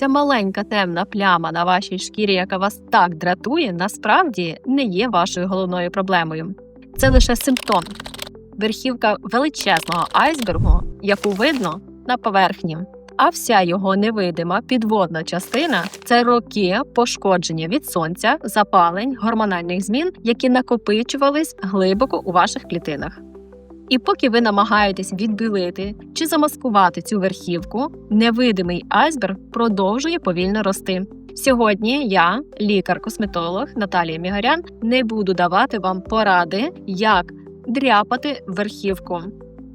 Ця маленька темна пляма на вашій шкірі, яка вас так дратує, насправді не є вашою головною проблемою. Це лише симптом, верхівка величезного айсбергу, яку видно на поверхні. А вся його невидима підводна частина це роки пошкодження від сонця, запалень, гормональних змін, які накопичувались глибоко у ваших клітинах. І поки ви намагаєтесь відбілити чи замаскувати цю верхівку, невидимий айсберг продовжує повільно рости. Сьогодні я, лікар-косметолог Наталія Мігарян, не буду давати вам поради, як дряпати верхівку.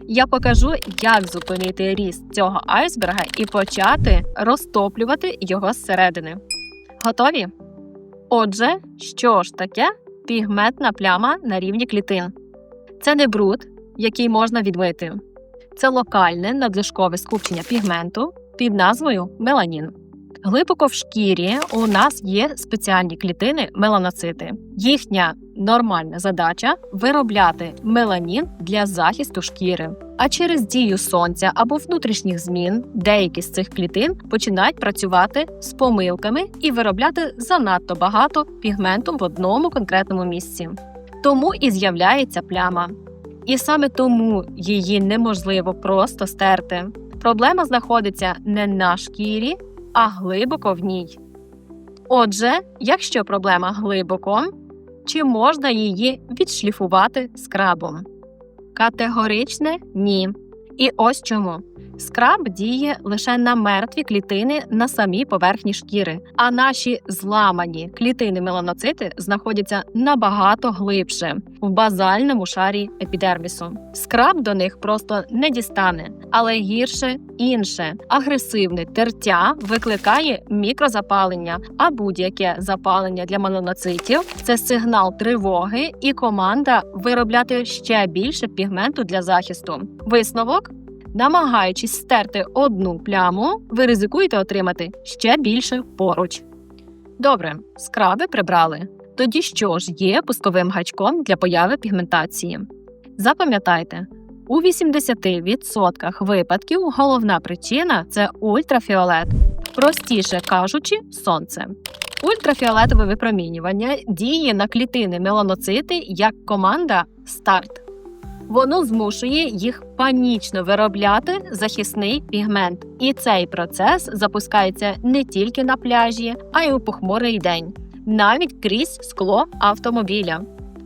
Я покажу, як зупинити ріст цього айсберга і почати розтоплювати його зсередини. Готові? Отже, що ж таке пігментна пляма на рівні клітин? Це не бруд, який можна відмити. Це локальне надлишкове скупчення пігменту під назвою меланін. Глибоко в шкірі у нас є спеціальні клітини меланоцити. Їхня нормальна задача виробляти меланін для захисту шкіри. А через дію сонця або внутрішніх змін деякі з цих клітин починають працювати з помилками і виробляти занадто багато пігменту в одному конкретному місці. Тому і з'являється пляма. І саме тому її неможливо просто стерти. Проблема знаходиться не на шкірі, а глибоко в ній. Отже, якщо проблема глибоко, чи можна її відшліфувати скрабом? Категоричне ні. І ось чому. Скраб діє лише на мертві клітини на самій поверхні шкіри, а наші зламані клітини меланоцити знаходяться набагато глибше в базальному шарі епідермісу. Скраб до них просто не дістане, але гірше інше. Агресивне тертя викликає мікрозапалення, а будь-яке запалення для меланоцитів це сигнал тривоги і команда виробляти ще більше пігменту для захисту. Висновок. Намагаючись стерти одну пляму, ви ризикуєте отримати ще більше поруч. Добре, скраби прибрали. Тоді що ж є пусковим гачком для появи пігментації? Запам'ятайте, у 80% випадків головна причина це ультрафіолет, простіше кажучи, сонце. Ультрафіолетове випромінювання діє на клітини меланоцити як команда старт. Воно змушує їх панічно виробляти захисний пігмент, і цей процес запускається не тільки на пляжі, а й у похмурий день, навіть крізь скло автомобіля.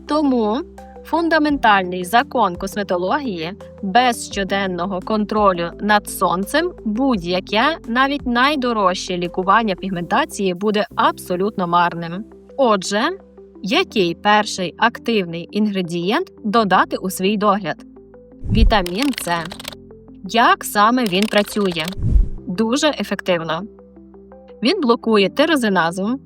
Тому фундаментальний закон косметології без щоденного контролю над сонцем будь-яке навіть найдорожче лікування пігментації буде абсолютно марним. Отже, який перший активний інгредієнт додати у свій догляд? Вітамін С. Як саме він працює? Дуже ефективно. Він блокує тирозиназу.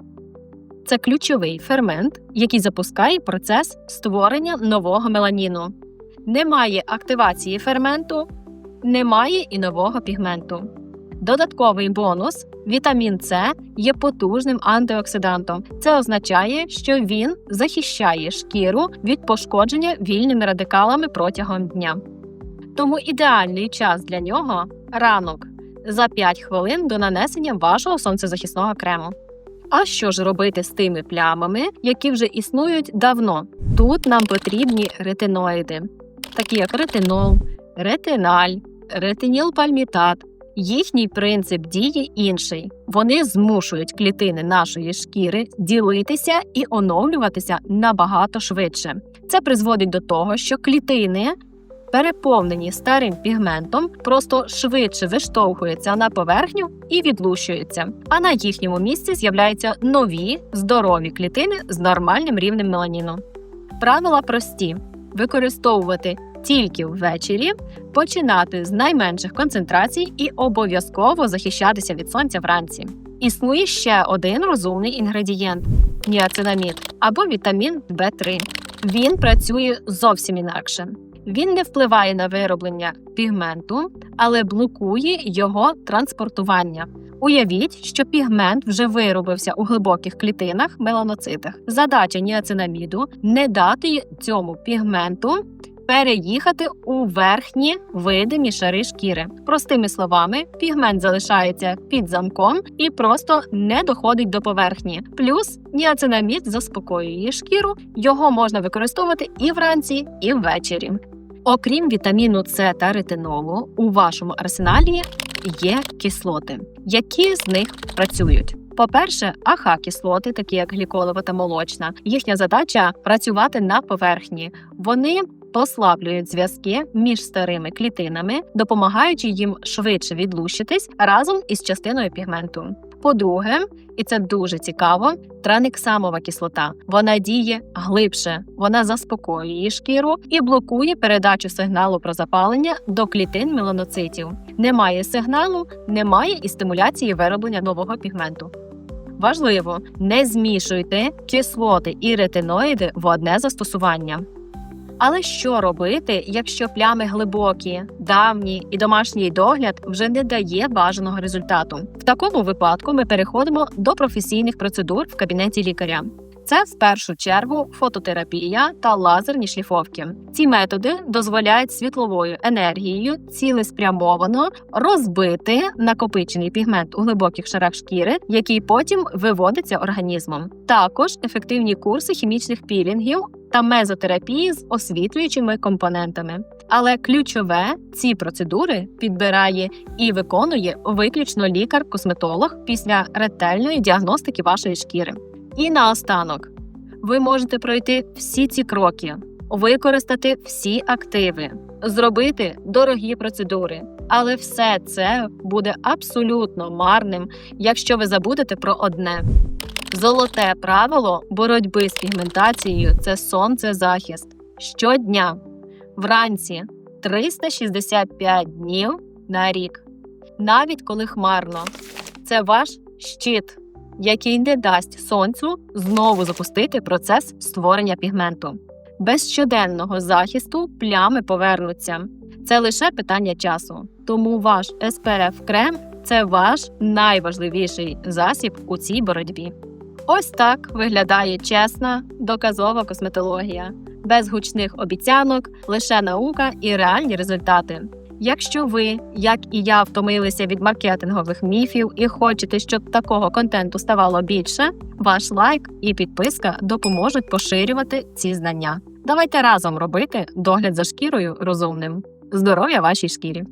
Це ключовий фермент, який запускає процес створення нового меланіну. Немає активації ферменту, немає і нового пігменту. Додатковий бонус вітамін С є потужним антиоксидантом. Це означає, що він захищає шкіру від пошкодження вільними радикалами протягом дня. Тому ідеальний час для нього ранок за 5 хвилин до нанесення вашого сонцезахисного крему. А що ж робити з тими плямами, які вже існують давно? Тут нам потрібні ретиноїди, такі як ретинол, ретиналь, ретинілпальмітат. Їхній принцип дії інший. Вони змушують клітини нашої шкіри ділитися і оновлюватися набагато швидше. Це призводить до того, що клітини, переповнені старим пігментом, просто швидше виштовхуються на поверхню і відлущуються. А на їхньому місці з'являються нові здорові клітини з нормальним рівнем меланіну. Правила прості: використовувати тільки ввечері, починати з найменших концентрацій і обов'язково захищатися від сонця вранці. Існує ще один розумний інгредієнт ніацинамід або вітамін В3. Він працює зовсім інакше. Він не впливає на вироблення пігменту, але блокує його транспортування. Уявіть, що пігмент вже виробився у глибоких клітинах меланоцитах. Задача ніацинаміду не дати цьому пігменту переїхати у верхні видимі шари шкіри. Простими словами, пігмент залишається під замком і просто не доходить до поверхні. Плюс ніацинамід заспокоює шкіру, його можна використовувати і вранці, і ввечері. Окрім вітаміну С та ретинолу, у вашому арсеналі є кислоти, які з них працюють. По-перше, АХ-кислоти, такі як гліколова та молочна, їхня задача працювати на поверхні. Вони послаблюють зв'язки між старими клітинами, допомагаючи їм швидше відлущитись разом із частиною пігменту. По-друге, і це дуже цікаво, траниксамова кислота. Вона діє глибше, вона заспокоює шкіру і блокує передачу сигналу про запалення до клітин меланоцитів. Немає сигналу, немає і стимуляції вироблення нового пігменту. Важливо, не змішуйте кислоти і ретиноїди в одне застосування. Але що робити, якщо плями глибокі, давні і домашній догляд вже не дає бажаного результату? В такому випадку ми переходимо до професійних процедур в кабінеті лікаря. Це в першу чергу фототерапія та лазерні шліфовки. Ці методи дозволяють світловою енергією цілеспрямовано розбити накопичений пігмент у глибоких шарах шкіри, який потім виводиться організмом. Також ефективні курси хімічних пілінгів та мезотерапії з освітлюючими компонентами. Але ключове ці процедури підбирає і виконує виключно лікар-косметолог після ретельної діагностики вашої шкіри. І наостанок, ви можете пройти всі ці кроки, використати всі активи, зробити дорогі процедури. Але все це буде абсолютно марним, якщо ви забудете про одне. Золоте правило боротьби з пігментацією це сонцезахист. Щодня, вранці 365 днів на рік. Навіть коли хмарно. Це ваш щит, який не дасть сонцю знову запустити процес створення пігменту. Без щоденного захисту плями повернуться. Це лише питання часу. Тому ваш SPF крем це ваш найважливіший засіб у цій боротьбі. Ось так виглядає чесна, доказова косметологія, без гучних обіцянок, лише наука і реальні результати. Якщо ви, як і я, втомилися від маркетингових міфів і хочете, щоб такого контенту ставало більше, ваш лайк і підписка допоможуть поширювати ці знання. Давайте разом робити догляд за шкірою розумним. Здоров'я вашій шкірі!